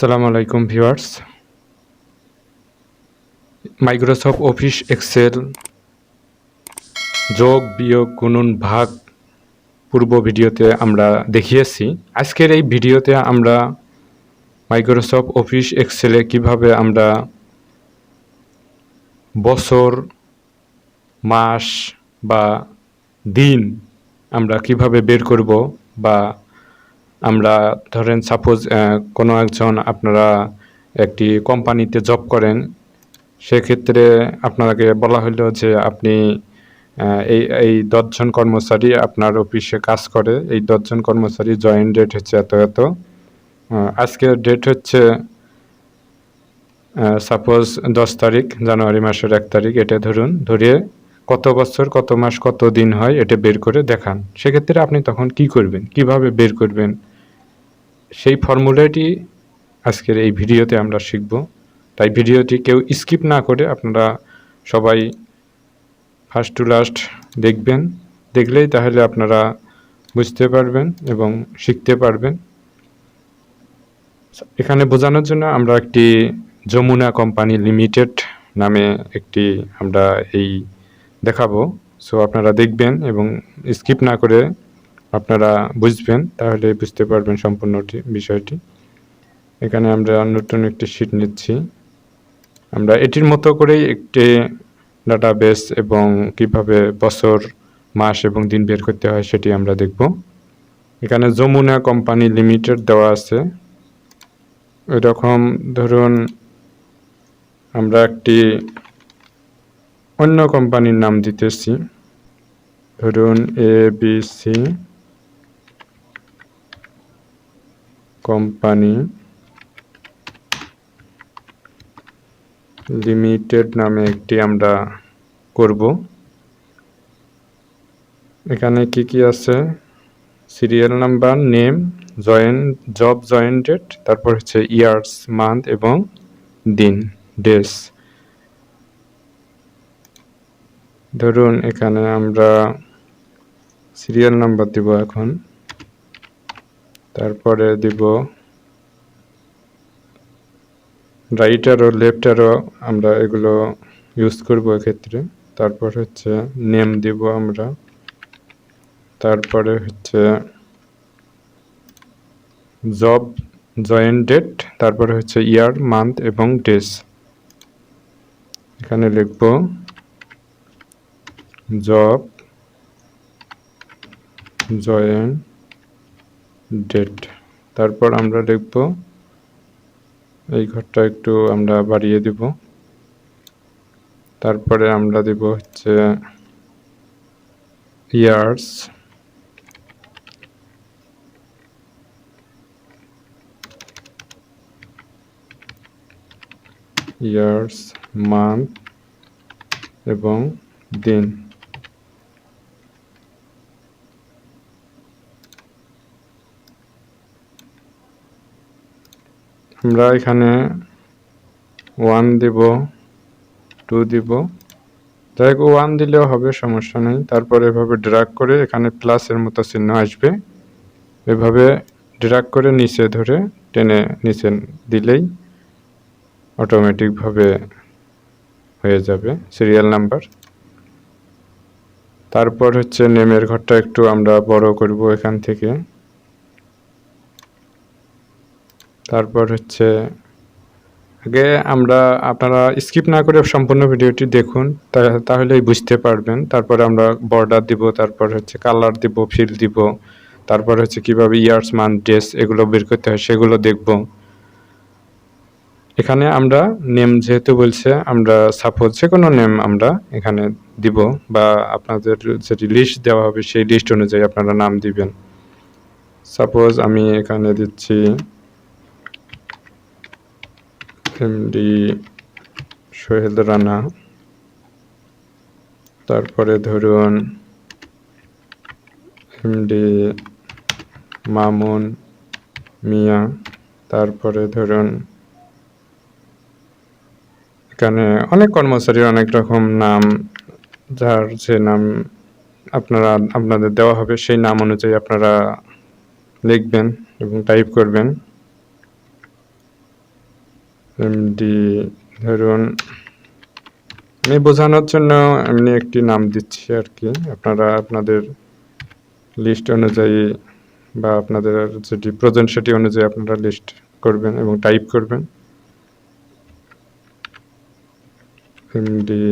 আসসালামু আলাইকুম viewers Microsoft office Excel যোগ, বিয়োগ, গুণন, ভাগ পূর্ব ভিডিওতে আমরা দেখিয়েছি। আজকের এই ভিডিওতে আমরা মাইক্রোসফট অফিস এক্সেলে কীভাবে আমরা বছর, মাস বা দিন আমরা কীভাবে বের করব বা আমরা ধরেন সাপোজ কোনো একজন আপনারা একটি কোম্পানিতে জব করেন, সেক্ষেত্রে আপনাকে বলা হলো যে আপনি এই এই দশজন কর্মচারী আপনার অফিসে কাজ করে, এই দশজন কর্মচারী জয়েন ডেট হচ্ছে এত এত। আজকের ডেট হচ্ছে সাপোজ দশ তারিখ, জানুয়ারি মাসের এক তারিখ, এটা ধরুন ধরে কত বছর, কত মাস, কত দিন হয়, এটা বের করে দেখান। সেক্ষেত্রে আপনি তখন কি করবেন? কীভাবে বের করবেন? সেই ফর্মুলাটি আজকের এই ভিডিওতে আমরা শিখব। তাই ভিডিওটি কেউ স্কিপ না করে আপনারা সবাই ফার্স্ট টু লাস্ট দেখবেন। দেখলেই তাহলে আপনারা বুঝতে পারবেন এবং শিখতে পারবেন। এখানে বোঝানোর জন্য আমরা একটি যমুনা কোম্পানি লিমিটেড নামে একটি আমরা এই দেখাবো। সো আপনারা দেখবেন এবং স্কিপ না করে আপনারা বুঝবেন, তাহলে বুঝতে পারবেন সম্পূর্ণটি, বিষয়টি। এখানে আমরা নতুন একটি শিট নিচ্ছি। আমরা এটির মতো করেই একটি ডাটাবেস এবং কীভাবে বছর, মাস এবং দিন বের করতে হয় সেটি আমরা দেখব। এখানে যমুনা কোম্পানি লিমিটেড দেওয়া আছে। এরকম ধরুন আমরা একটি অন্য কোম্পানির নাম দিতেছি। ধরুন A B C company limited নামে একটি আমরা করব। এখানে কি কি আছে? Serial number name join job join date তারপর হচ্ছে ইয়ার্স মান্থ এবং দিন ডেস ধরুন এখানে আমরা সিরিয়াল নাম্বার দিব এখন। তারপরে দিব রাইট আরও লেফট আরও আমরা এগুলো ইউজ করব এক্ষেত্রে। তারপর হচ্ছে নেম দিব আমরা। তারপরে হচ্ছে জব জয়েন ডেট তারপরে হচ্ছে ইয়ার মান্থ এবং ডেস এখানে লিখব জব জয়েন ডেট তারপর আমরা লিখব এই ঘরটা একটু আমরা বাড়িয়ে দিব। তারপরে আমরা দিব হচ্ছে ইয়ার্স। ইয়ার্স, মান্থ এবং দিন। আমরা এখানে ওয়ান দিব টু দিব। যাই হোক ওয়ান দিলেও হবে, সমস্যা নেই। তারপর এভাবে ড্রাগ করে এখানে প্লাসের মতো চিহ্ন আসবে। এভাবে ড্রাগ করে নিচে ধরে টেনে নিচে দিলেই অটোমেটিকভাবে হয়ে যাবে সিরিয়াল নাম্বার তারপর হচ্ছে নেমের ঘরটা একটু আমরা বড় করব এখান থেকে। তারপর হচ্ছে, আগে আমরা আপনারা স্কিপ না করে সম্পূর্ণ ভিডিওটি দেখুন তাহলেই বুঝতে পারবেন। তারপরে আমরা বর্ডার দিব, তারপর হচ্ছে কালার দিব ফিল দিব, তারপর হচ্ছে কীভাবে ইয়ার্স মান্থ ড্রেস এগুলো বের করতে হয় সেগুলো দেখব। এখানে আমরা নেম যেহেতু বলছে, আমরা সাপোজ যে কোনো নেম আমরা এখানে দিব বা আপনাদের যেটি লিস্ট দেওয়া হবে সেই লিস্ট অনুযায়ী আপনারা নাম দিবেন। সাপোজ আমি এখানে দিচ্ছি এমডি সোহেল রানা। তারপরে ধরুন এমডি মামুন মিয়া। তারপরে ধরুন এখানে অনেক কর্মচারীর অনেক রকম নাম, যার যে নাম আপনারা, আপনাদের দেওয়া হবে সেই নাম অনুযায়ী আপনারা লিখবেন এবং টাইপ করবেন। এমডি ধরুন, আমি বোঝানোর জন্য এমনি একটি নাম দিচ্ছি আর কি। আপনারা আপনাদের লিস্ট অনুযায়ী বা আপনাদের যেটি প্রয়োজন সেটি অনুযায়ী আপনারা লিস্ট করবেন এবং টাইপ করবেন। এমডি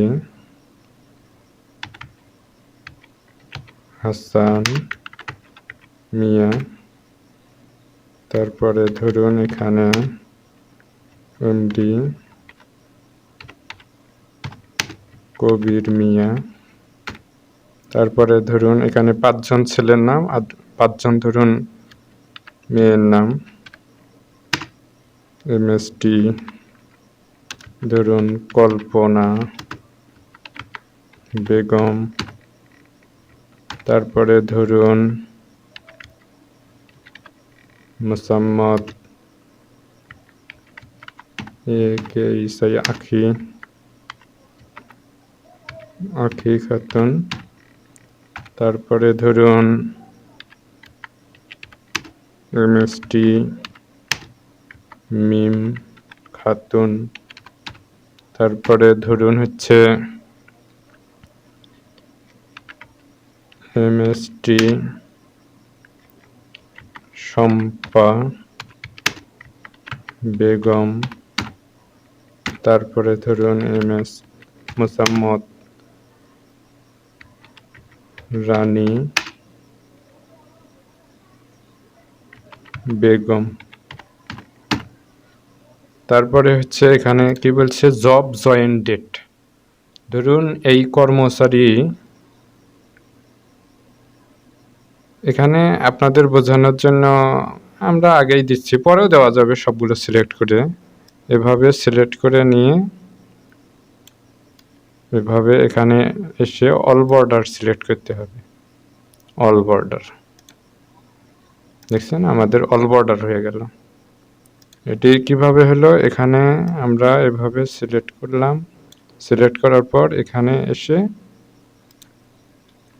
হাসান মিয়া, তারপরে ধরুন এখানে এমডি কবির মিয়া। তারপরে ধরুন এখানে পাঁচজন ছেলের নাম আর পাঁচজন ধরুন মেয়ের নাম। এমএসটি, ধরুন কল্পনা, বেগম। তারপরে ধরুন মোসাম্মদ এ কে ইসাই আখি আখি খাতুন তারপরে ধরুন এমএসটি মিম খাতুন তারপরে ধরুন হচ্ছে এমএসটি শম্পা, বেগম তারপরে ধরুন এম এস মোসাম্মদ রানী বেগম। তারপরে হচ্ছে এখানে কি বলছে? Job join date. ধরুন এই কর্মচারী এখানে আপনাদের বোঝানোর জন্য আমরা আগেই দিচ্ছি, পরেও দেওয়া যাবে সবগুলো সিলেক্ট করে। এভাবে সিলেক্ট করে নিয়ে এভাবে এখানে এসে অল বর্ডার সিলেক্ট করতে হবে। অল বর্ডার দেখছেন? আমাদের অল বর্ডার হয়ে গেল। এটি কীভাবে হলো? এখানে আমরা এভাবে সিলেক্ট করলাম। সিলেক্ট করার পর এখানে এসে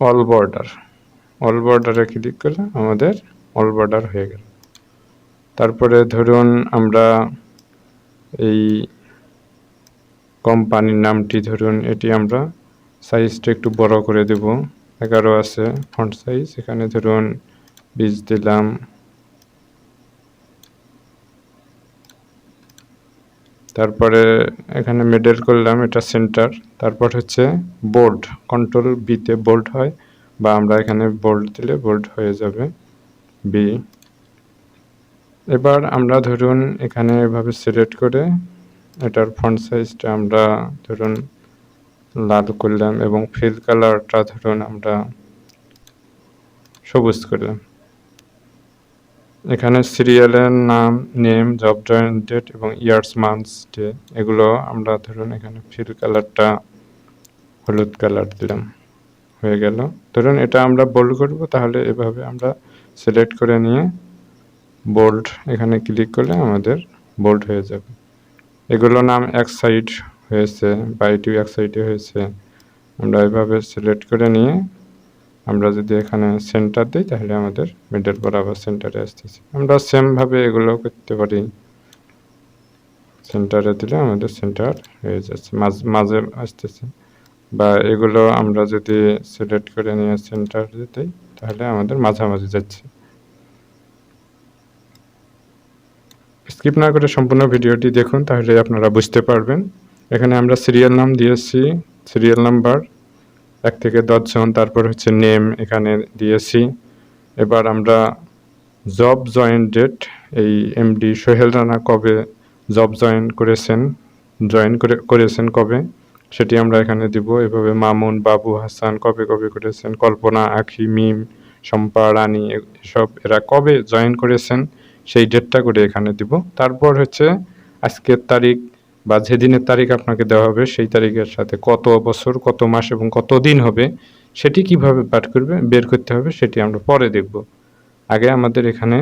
অল বর্ডার অল বর্ডারে ক্লিক করলে আমাদের অল বর্ডার হয়ে গেল। তারপরে ধরুন আমরা কোম্পানির নামটি ধরুন, এটি আমরা সাইজটা একটু বড় করে দেব। এগারো আছে ফন্ট সাইজ এখানে ধরুন বীজ দিলাম। তারপরে এখানে মেডেল করলাম, এটা সেন্টার তারপর হচ্ছে বোল্ড কন্ট্রোল বিতে বোল্ড হয়, বা আমরা এখানে বোল্ড দিলে বোল্ড হয়ে যাবে বি এবার আমরা ধরুন এখানে এভাবে সিলেক্ট করে এটার ফন্ট সাইজটা আমরা ধরুন লাল করলাম এবং ফিল কালারটা ধরুন আমরা সবুজ করলাম। এখানে সিরিয়ালের নাম নেম জব জয়েন ডেট এবং ইয়ার্স মান্থস ডে এগুলো আমরা ধরুন এখানে ফিল কালারটা হলুদ কালার দিলাম, হয়ে গেল। ধরুন এটা আমরা বোল্ড করব, তাহলে এভাবে আমরা সিলেক্ট করে নিয়ে বোল্ড এখানে ক্লিক করলে আমাদের বোল্ড হয়ে যাবে। এগুলো নাম এক সাইড হয়েছে বা এটিও এক সাইডে হয়েছে। আমরা এভাবে সিলেক্ট করে নিয়ে আমরা যদি এখানে সেন্টার দিই, তাহলে আমাদের মিডল বরাবর সেন্টারে আসতেছে। আমরা সেমভাবে এগুলো করতে পারি। সেন্টারে দিলে আমাদের সেন্টার হয়ে যাচ্ছে, মাঝে আসতেছে। বা এগুলো আমরা যদি সিলেক্ট করে নিয়ে সেন্টার দিই তাহলে আমাদের মাঝামাঝি যাচ্ছে। স্কিপ না করে সম্পূর্ণ ভিডিওটি দেখুন, তাহলে আপনারা বুঝতে পারবেন। এখানে আমরা সিরিয়াল নাম দিয়েছি সিরিয়াল নাম্বার এক থেকে দশজন তারপর হচ্ছে নেম এখানে দিয়েছি। এবার আমরা জব জয়েন ডেট এই এমডি সোহেল রানা কবে জব জয়েন করেছেন জয়েন করে, করেছেন কবে, সেটি আমরা এখানে দিব। এভাবে মামুন, বাবু, হাসান কবে কবে করেছেন, কল্পনা, আখি, মিম, শম্পা, রানী এসব এরা কবে জয়েন করেছেন সেই ডেটটা করে এখানে দিব। তারপর হচ্ছে আজকের তারিখ বা যেদিনের তারিখ আপনাকে দেওয়া হবে, সেই তারিখের সাথে কত বছর, কত মাস এবং কত দিন হবে, সেটি কীভাবে পাঠ করবে, বের করতে হবে, সেটি আমরা পরে দেখব। আগে আমাদের এখানে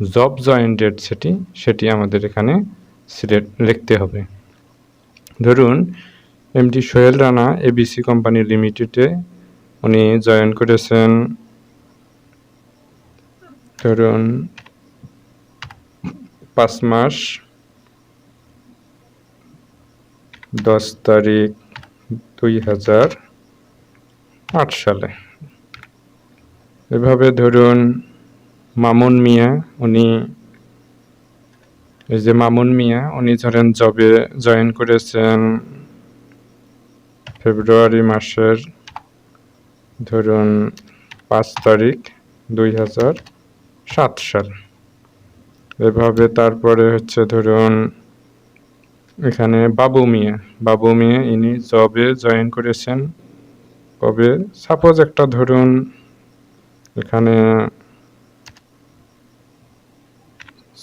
জব জয়েন ডেট সেটি সেটি আমাদের এখানে সিলেক্ট লিখতে হবে। ধরুন MD Sohel Rana ABC company লিমিটেডে উনি জয়েন করেছেন, ধরুন পাঁচ মাস, দশ তারিখ দুই হাজার আট সালে। এভাবে ধরুন মামুন মিয়া, উনি এই যে মামুন মিয়া, উনি ধরেন জবে জয়েন করেছেন ফেব্রুয়ারি মাসের ধরুন পাঁচ তারিখ দুই হাজার সাত সাল। এভাবে তারপরে হচ্ছে ধরুন এখানে বাবু মিয়া বাবু মিয়া ইনি জবে জয়েন করেছেন। কবে সাপোজ একটা ধরুন এখানে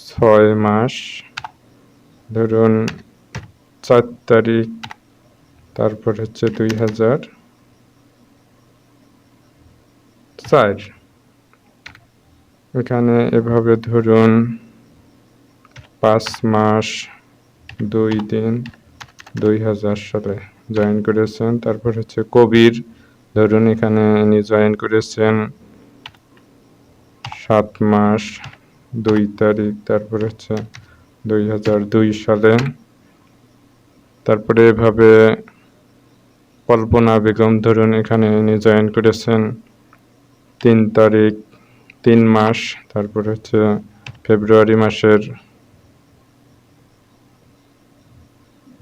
ছয় মাস, ধরুন চার তারিখ, তারপর হচ্ছে দুই হাজার চার। এখানে এভাবে ধরুন পাঁচ মাস, দুই দিন দুই হাজার সালে জয়েন করেছেন, তারপর হচ্ছে কবির। ধরুন এখানে ইনি জয়েন করেছেন সাত মাস, দুই তারিখ, তারপর হচ্ছে দুই হাজার দুই সালে। তারপরে এভাবে কল্পনা বেগম, ধরুন এখানে ইনি জয়েন করেছেন তিন তারিখ, তিন মাস, তারপর হচ্ছে ফেব্রুয়ারি মাসের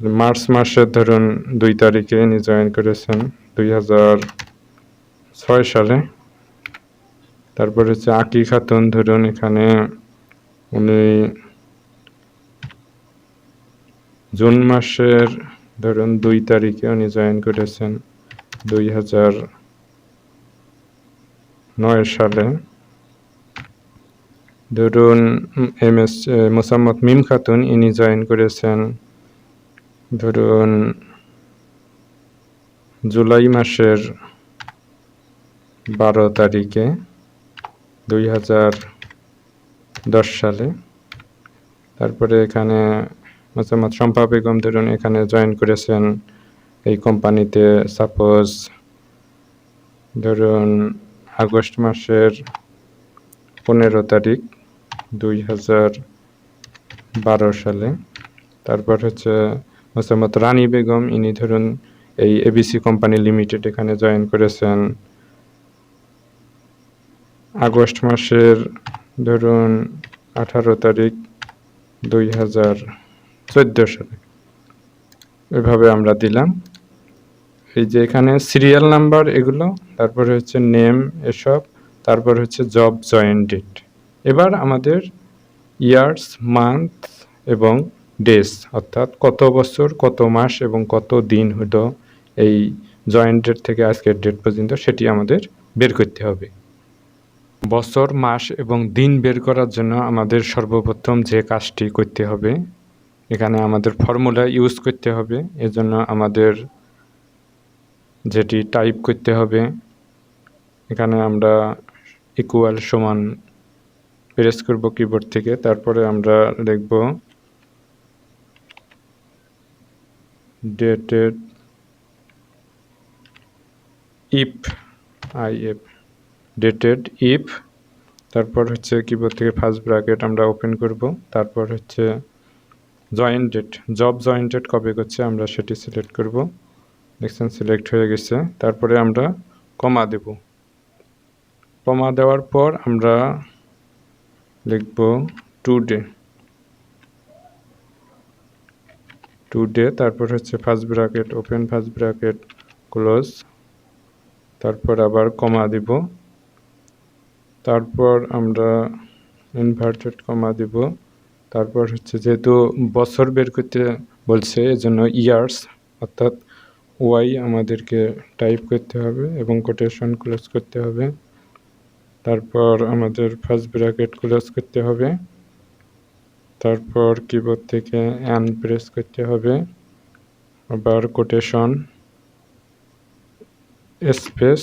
মার্চ মাসের ধরুন দুই তারিখে ইনি জয়েন করেছেন, দুই হাজার ছয় সালে। তারপর হচ্ছে আকি খাতুন ধরুন এখানে উনি জুন মাসের ধরুন দুই তারিখে উনি জয়েন করেছেন, দুই হাজার নয় সালে। ধরুন এম এস মোসাম্মদ মিম খাতুন ইনি জয়েন করেছেন ধরুন, জুলাই মাসের বারো তারিখে দুই হাজার দশ সালে। তারপরে এখানে মোসাম্মদ শম্পা বেগম ধরুন এখানে জয়েন করেছেন এই কোম্পানিতে। সাপোজ ধরুন আগস্ট মাসের পনেরো তারিখ দুই হাজার বারো সালে। তারপর হচ্ছে মোসাম্মদ রানী বেগম, ইনি ধরুন এই এবিসি কোম্পানি লিমিটেড এখানে জয়েন করেছেন। আগস্ট মাসের ধরুন আঠারো তারিখ দুই হাজার চোদ্দ সালে। এভাবে আমরা দিলাম। এই যে এখানে সিরিয়াল নাম্বার এগুলো, তারপরে হচ্ছে নেম এসব, তারপর হচ্ছে জব জয়েন ডেট এবার আমাদের ইয়ার্স মান্থ এবং ডেজ অর্থাৎ কত বছর, কত মাস এবং কত দিন হলো এই জয়েন্ট ডেট থেকে আজকের ডেট পর্যন্ত সেটি আমাদের বের করতে হবে। বছর, মাস এবং দিন বের করার জন্য আমাদের সর্বপ্রথম যে কাজটি করতে হবে, এখানে আমাদের ফর্মুলা ইউজ করতে হবে, এজন্য আমাদের যেটি টাইপ করতে হবে, এখানে আমরা ইকুয়াল সমান প্রেস করব কিবোর্ড থেকে, তারপরে আমরা লিখব dated if I F dated if তারপর হচ্ছে কিবোর্ড থেকে ফার্স্ট ব্র্যাকেট আমরা ওপেন করব, তারপর হচ্ছে join date job join date কবে করছে, আমরা সেটি সিলেক্ট করব, দেখছেন সিলেক্ট হয়ে গেছে, তারপরে আমরা কমা দেব। কমা দেওয়ার পর আমরা লিখব টু ডে টু ডে তারপর হচ্ছে first bracket open first bracket close তারপর আবার কমা দিব। তারপর আমরা ইনভার্টেড কমা দিব। তারপর হচ্ছে যেহেতু বছর বের করতে বলছে, এজন্য ইয়ার্স অর্থাৎ ওয়াই আমাদেরকে টাইপ করতে হবে এবং কোটেশন ক্লোজ করতে হবে। তারপর আমাদের ফার্স্ট ব্র্যাকেট ক্লোজ করতে হবে। তারপর কিবোর্ড থেকে অ্যান প্রেস করতে হবে। আবার কোটেশন স্পেস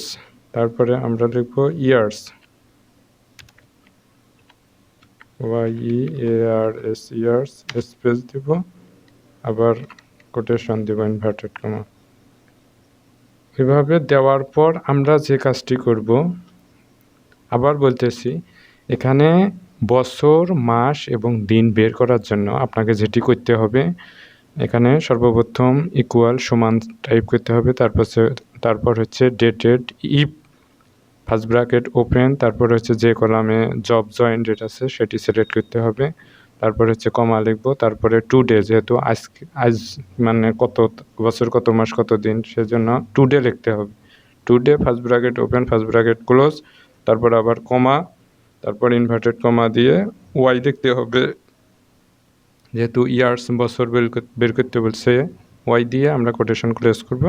তারপরে আমরা লিখব years Y A R S years space দিব। আবার কোটেশন দিব ইনভার্টেড কমা এভাবে দেওয়ার পর আমরা যে কাজটি করব, আবার বলতেছি, এখানে বছর, মাস এবং দিন বের করার জন্য আপনাকে যেটি করতে হবে, এখানে সর্বপ্রথম ইকুয়াল সমান টাইপ করতে হবে, তারপর তারপর হচ্ছে dated if first bracket open তারপর হচ্ছে যে কলামে জব জয়েন ডেট আছে, সেটি সিলেক্ট করতে হবে, তারপর হচ্ছে কমা লিখব, তারপরে টু ডে যেহেতু আজ আজ মানে কত, বছর কত, মাস কত দিন, সেজন্য টু ডে লিখতে হবে today first bracket open first bracket close তারপর আবার কমা তারপর ইনভার্টেড কমা দিয়ে ওয়াই দেখতে হবে। যেহেতু ইয়ার্স বছর বের করতে বলছে ওয়াই দিয়ে আমরা কোটেশন ক্লোজ করব।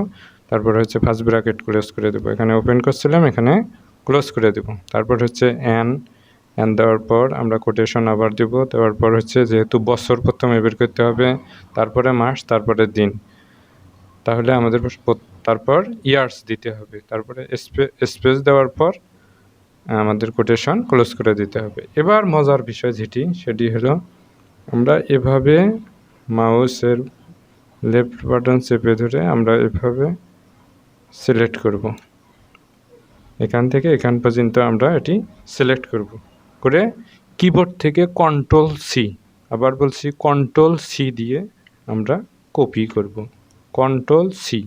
তারপর হচ্ছে ফার্স্ট ব্র্যাকেট ক্লোজ করে দেবো। এখানে ওপেন করছিলাম, এখানে ক্লোজ করে দেব। তারপর হচ্ছে অ্যান অ্যান দেওয়ার পর আমরা কোটেশন আবার দেব। দেওয়ার পর হচ্ছে যেহেতু বছর প্রথমে বের করতে হবে, তারপরে মাস, তারপরে দিন। তাহলে আমাদের তারপর ইয়ার্স দিতে হবে। তারপরে স্পেস দেওয়ার পর আমাদের কোটেশন ক্লোজ করে দিতে হবে। এবার মজার বিষয় যেটি, সেটি হলো আমরা এভাবে মাউসের লেফট বাটন চেপে ধরে আমরা এভাবে সিলেক্ট করব। এখান থেকে এখান পর্যন্ত আমরা এটি সিলেক্ট করব। করে কিবোর্ড থেকে কন্ট্রোল সি আবার বলছি কন্ট্রোল সি দিয়ে আমরা কপি করব। কন্ট্রোল সি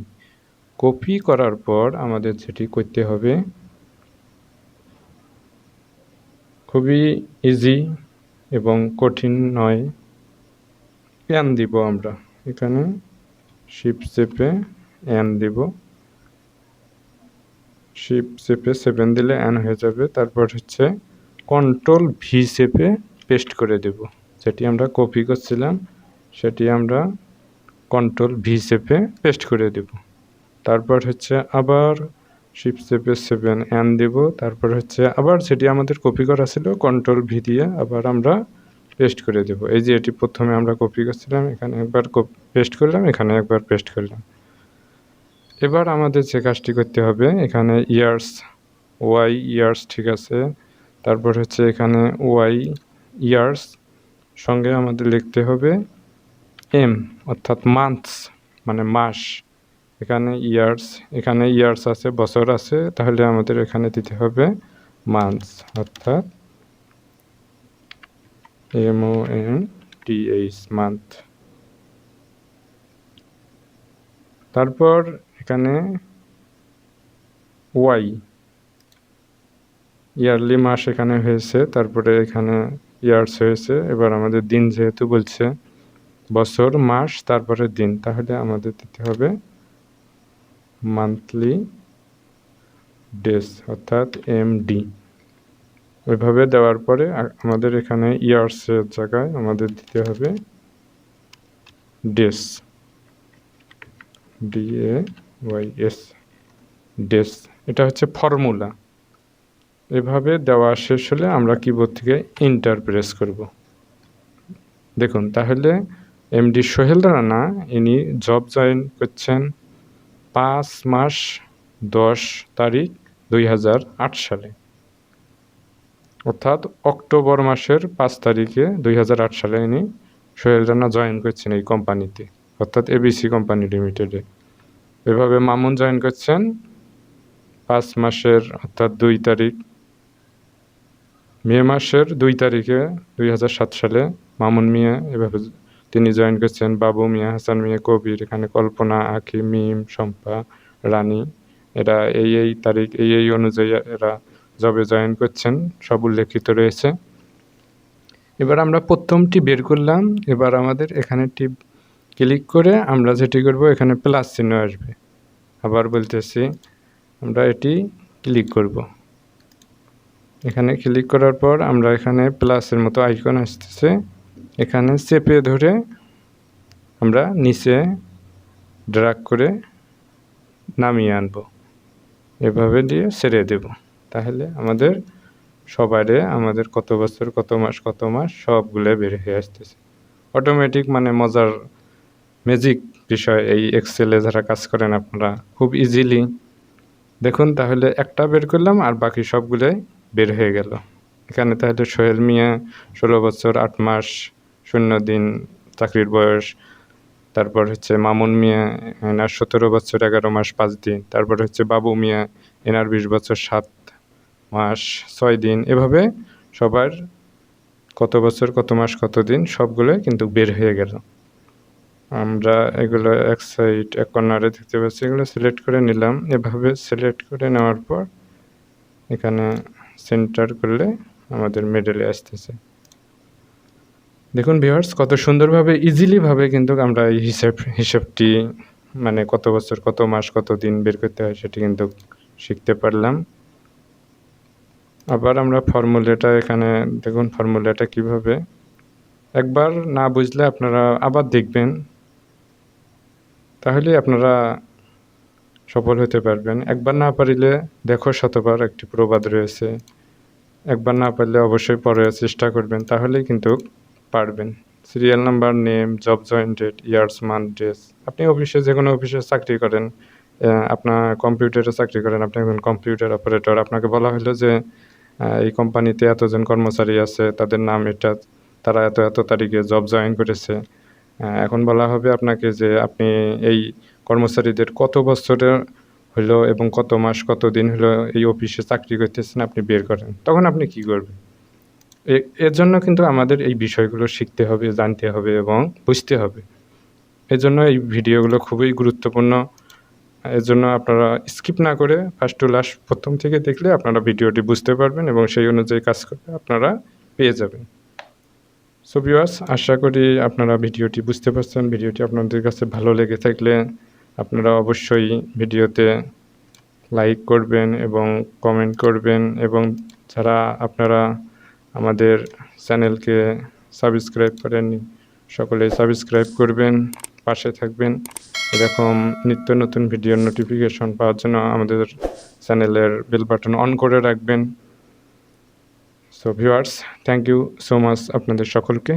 কপি করার পর আমাদের যেটি করতে হবে খুবই ইজি এবং কঠিন নয়। এন দিব আমরা। এখানে শিপ চেপে এন দিব। শিপ চেপে সেভেন দিলে এন হয়ে যাবে। তারপর হচ্ছে কন্ট্রোল ভি চেপে পেস্ট করে দেব। যেটি আমরা কপি করছিলাম, সেটি আমরা কন্ট্রোল ভি চেপে পেস্ট করে দেব। তারপর হচ্ছে আবার শিপ চেপে সেভেন এন দেব। তারপর হচ্ছে আবার সেটি আমাদের কপি করা ছিল কন্ট্রোল ভি দিয়ে আবার আমরা পেস্ট করে দেব। এই যে এটি প্রথমে আমরা কপি করছিলাম, এখানে একবার পেস্ট করলাম, এখানে একবার পেস্ট করলাম। এবার আমাদের যে কাজটি করতে হবে, এখানে ইয়ার্স ওয়াই ইয়ার্স ঠিক আছে। তারপর হচ্ছে এখানে ওয়াই ইয়ার্স সঙ্গে আমাদের লিখতে হবে এম অর্থাৎ মান্থস মানে মাস। এখানে ইয়ার্স এখানে ইয়ার্স আছে, বছর আছে, তাহলে আমাদের এখানে দিতে হবে মান্থস অর্থাৎ M O T H month তারপর এখানে ওয়াই ইয়ারলি মাস এখানে হয়েছে, তারপরে এখানে ইয়ার্স হয়েছে, এবার আমাদের দিন যেহেতু বলছে, বছর, মাস, তারপরে দিন, তাহলে আমাদের দিতে হবে মান্থলি ডেস অর্থাৎ এম ডি ওইভাবে দেওয়ার পরে আমাদের এখানে ইয়ার্সের জায়গায় আমাদের দিতে হবে days D A Y S days এটা হচ্ছে ফর্মুলা এভাবে দেওয়া শেষ হলে আমরা কিবোর্ড থেকে ইন্টার প্রেস করব। দেখুন, তাহলে এমডি সোহেল রানা ইনি জব জয়েন করছেন। পাঁচ মাস দশ তারিখ দুই হাজার আট সালে। অর্থাৎ অক্টোবর মাসের পাঁচ তারিখে দুই হাজার আট সালে ইনি সোহেল রানা জয়েন করছেন এই কোম্পানিতে, অর্থাৎ এবিসি কোম্পানি লিমিটেডে এভাবে মামুন জয়েন করছেন, পাঁচ মাসের, অর্থাৎ দুই তারিখ, মে মাসের দুই তারিখে দুই হাজার সাত সালে মামুন মিয়া এভাবে তিনি জয়েন করছেন বাবু মিয়া, হাসান মিয়া, কবির, এখানে কল্পনা, আখি, মিম, শম্পা, রানী। এরা এই এই তারিখ, এই এই অনুযায়ী এরা জবে জয়েন করছেন, সব উল্লেখিত রয়েছে। এবার আমরা প্রথমটি বের করলাম। এবার আমাদের এখানে টিপ ক্লিক করে আমরা যেটি করব, এখানে প্লাস চিহ্ন আসবে। আবার বলতেছি, আমরা এটি ক্লিক করব। এখানে ক্লিক করার পর আমরা এখানে প্লাসের মতো আইকন আসতেছে। এখানে চেপে ধরে আমরা নিচে ড্রাগ করে নামিয়ে আনব। এভাবে দিয়ে ছেড়ে দেব। তাহলে আমাদের সবারে আমাদের কত বছর, কত মাস কত মাস সবগুলো বের হয়ে আসতেছে। অটোমেটিক মানে মজার ম্যাজিক বিষয় এই এক্সেলে যারা কাজ করেন আপনারা। খুব ইজিলি দেখুন, তাহলে একটা বের করলাম আর বাকি সবগুলোই বের হয়ে গেল। এখানে তাহলে সোহেল মিয়া ষোলো বছর, আট মাস শূন্য দিন চাকরির বয়স, তারপর হচ্ছে মামুন মিয়া এনার সতেরো বছর, এগারো মাস, পাঁচ দিন, তারপর হচ্ছে বাবু মিয়া এনার বিশ বছর, সাত মাস, ছয় দিন, এভাবে সবার কত বছর, কত মাস, কত দিন, সবগুলো কিন্তু বের হয়ে গেল। আমরা এগুলো এক সাইড এক কর্নারে দেখতে পাচ্ছি, এগুলো সিলেক্ট করে নিলাম। এভাবে সিলেক্ট করে নেওয়ার পর এখানে সেন্টার করলে আমাদের মেডেলে আসতেছে। দেখুন ভিউয়ার্স কত সুন্দরভাবে ইজিলিভাবে কিন্তু আমরা এই হিসাব, হিসাবটি মানে কত বছর, কত মাস, কত দিন বের করতে হয় সেটি কিন্তু শিখতে পারলাম। আবার আমরা ফর্মুলাটা এখানে, দেখুন ফর্মুলাটা কীভাবে। একবার না বুঝলে আপনারা আবার দেখবেন। তাহলে আপনারা সফল হতে পারবেন। একবার না পারিলে দেখো শতবার একটি প্রবাদ রয়েছে। একবার না পারলে অবশ্যই পরে চেষ্টা করবেন। তাহলেই কিন্তু পারবেন। Serial number name job jointed years month days আপনি অফিসে যে কোনো অফিসে চাকরি করেন আপনার কম্পিউটারে চাকরি করেন, আপনি একজন কম্পিউটার অপারেটর আপনাকে বলা হলো যে এই কোম্পানিতে এতজন কর্মচারী আছে, তাদের নাম এটা, তারা এত এত তারিখে জব জয়েন করেছে। এখন বলা হবে আপনাকে যে, আপনি এই কর্মচারীদের কত বছরের হলো এবং কত মাস, কত দিন হলো এই অফিসে চাকরি করতেছেন, আপনি বের করেন। তখন আপনি কি করবেন? এর জন্য কিন্তু আমাদের এই বিষয়গুলো শিখতে হবে, জানতে হবে এবং বুঝতে হবে। এজন্য এই ভিডিওগুলো খুবই গুরুত্বপূর্ণ। এর জন্য আপনারা স্কিপ না করে ফার্স্ট টু লাস্ট প্রথম থেকে দেখলে আপনারা ভিডিওটি বুঝতে পারবেন এবং সেই অনুযায়ী কাজ করলে আপনারা পেয়ে যাবেন। সো ভিউয়ার্স আশা করি আপনারা ভিডিওটি বুঝতে পারছেন। ভিডিওটি আপনাদের কাছে ভালো লেগে থাকলে আপনারা অবশ্যই ভিডিওতে লাইক করবেন এবং কমেন্ট করবেন এবং যারা আপনারা আমাদের চ্যানেলকে সাবস্ক্রাইব করেননি সকলে সাবস্ক্রাইব করবেন, পাশে থাকবেন। এরকম নিত্য নতুন ভিডিওর নোটিফিকেশন পাওয়ার জন্য আমাদের চ্যানেলের বেল বাটন অন করে রাখবেন। So viewers thank you so much আপনাদের সকলকে।